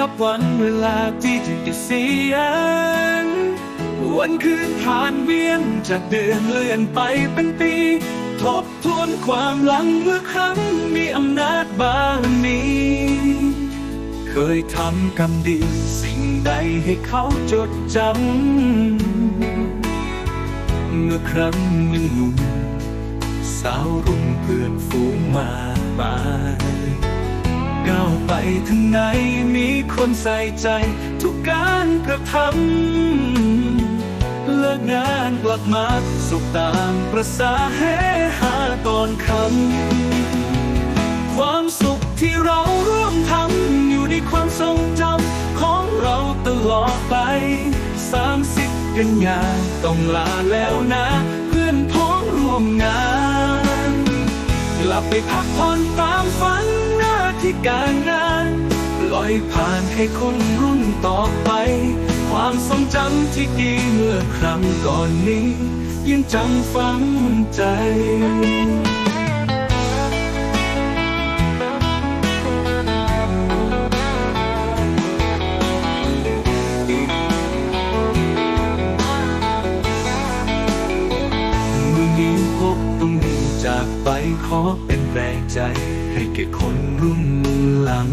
นับวันเวลาที่จะเกษียณวันคืนผ่านเวียนจากเดือนเลื่อนไปเป็นปี ทบทวนความหลังเมื่อครั้งมีอำนาจบารมี เคยทำกรรมดีสิ่งใดให้เขาจดจำ เมื่อครั้งยังหนุ่มสาวรุ่งเพื่อนฝูงมาบาย ไปถึงไหนมีคนใส่ใจ ทุกการกระทำเลิกงานกลับมาสุขตามประสาเฮฮาตอนคำความสุขที่เราร่วมทำอยู่ในความทรงจำของเราตลอดไปสามสิบกันยาต้องลาแล้วนะ เพื่อนพ้องร่วมงาน กลับไปพักผ่อนตามฝัน ที่การงานปล่อยผ่านให้คนรุ่นต่อไป ความทรงจำที่ดีเมื่อครั้งก่อนนี้ ยังจำฝังใจมือนี้พบต้องมีจากไปขอเป็น ใจให้แก่คนรุ่นหลัง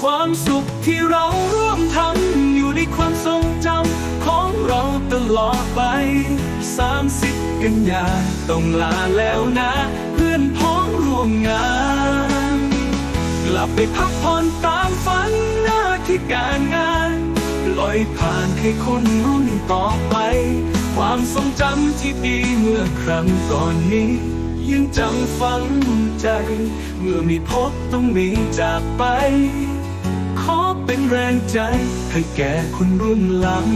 ความสุขที่เราร่วมทำอยู่ในความทรงจำของเราตลอดไป 30 กันยาต้องลาแล้วนะ ลับไปพักผ่อนตามฝันหน้าที่การงานลอยผ่านให้คนรุ่นต่อไป ความทรงจำที่ดีเมื่อครั้งก่อนนี้ ยังจำฝังใจ เมื่อมีพบต้องมีจากไป ขอเป็นแรงใจให้แก่คนรุ่นหลัง